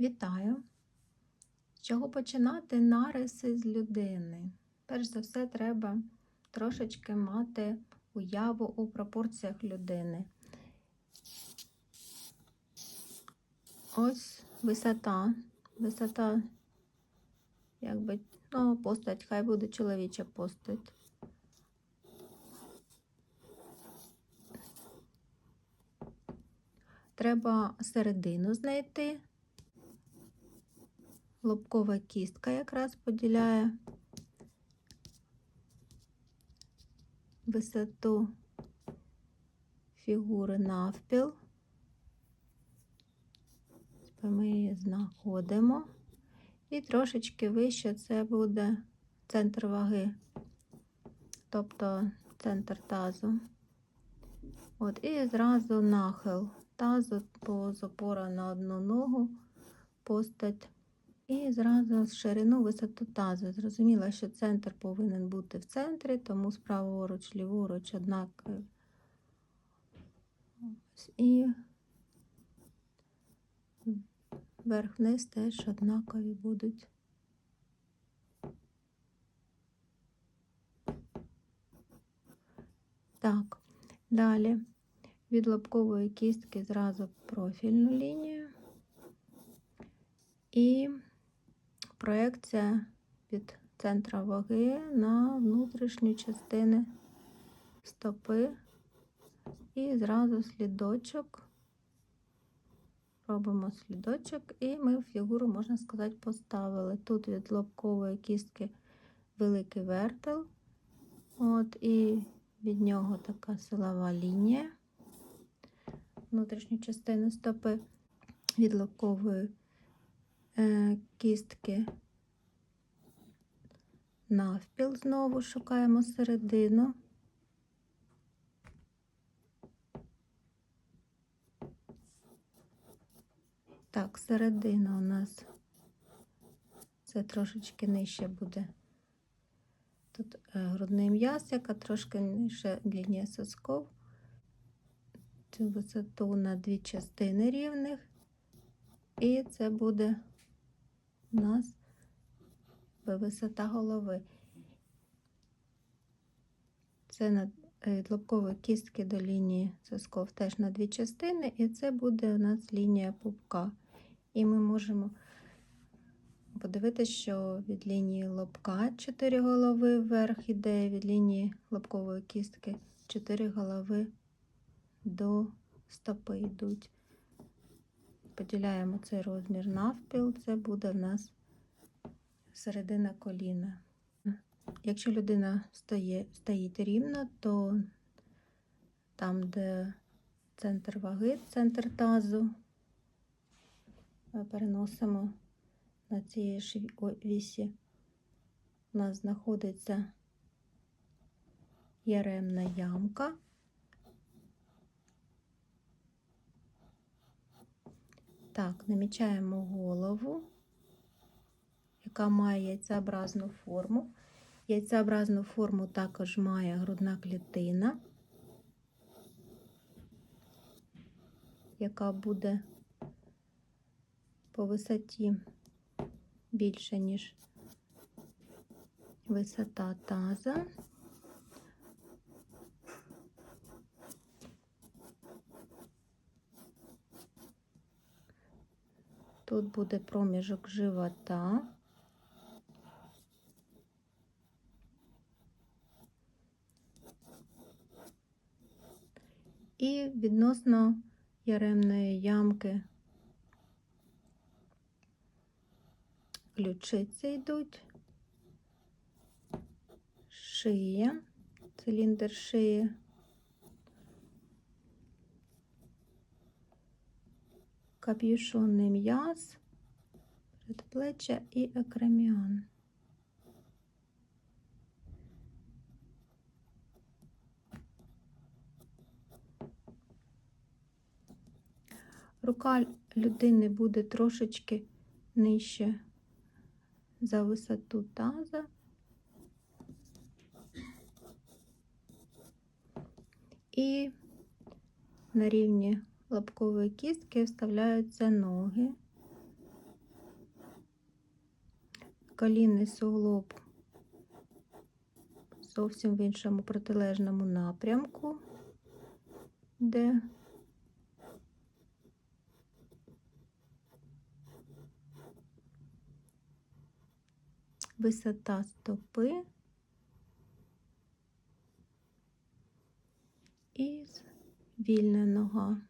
Вітаю! З чого починати нариси з людини? Перш за все, треба трошечки мати уяву у пропорціях людини. Ось висота. Висота, якби, ну, постать, хай буде чоловіча постать. Треба середину знайти. Лобкова кістка якраз поділяє висоту фігури навпіл. Ми її знаходимо. І трошечки вище це буде центр ваги, тобто центр тазу. От, І зразу нахил тазу по запора на одну ногу, постать. І зразу ширину висоту тазу. Зрозуміла, що центр повинен бути в центрі, тому справоруч, ліворуч, однакові. І верх-вниз теж однакові будуть. Так, далі від лобкової кістки зразу профільну лінію. І проекція від центра ваги на внутрішню частину стопи і зразу слідочок. Робимо слідочок, і ми фігуру, можна сказати, поставили. Тут від лобкової кістки великий вертел, от, і від нього така силова лінія внутрішню частину стопи від лобкової кістки навпіл, знову шукаємо середину. Так, середина у нас це трошечки нижче буде. Тут е, грудний м'яз, яка трошки нижче лінія сосков. Цю висоту на дві частини рівних, і це буде у нас висота голови. Це від е, лобкової кістки до лінії сосков теж на дві частини, і це буде у нас лінія пупка. І ми можемо подивитися, що від лінії лобка 4 голови вверх іде, від лінії лобкової кістки 4 голови до стопи йдуть поділяємо цей розмір навпіл, це буде в нас середина коліна. Якщо людина стоє, стоїть рівно, то там, де центр ваги, центр тазу, переносимо на цій вісі, у нас знаходиться яремна ямка. Так, намічаємо голову, яка має яйцеобразну форму. Яйцеобразну форму також має грудна клітина, яка буде по висоті більше, ніж висота таза. Тут буде проміжок живота. І відносно яремної ямки ключиці йдуть, шия, циліндр шиї. Капюшонний м'яз, предплеччя і екреміан. Рука людини буде трошечки нижче за висоту таза. І на рівні лобкової кістки вставляються ноги. колінний суглоб зовсім в іншому протилежному напрямку, де висота стопи і вільна нога.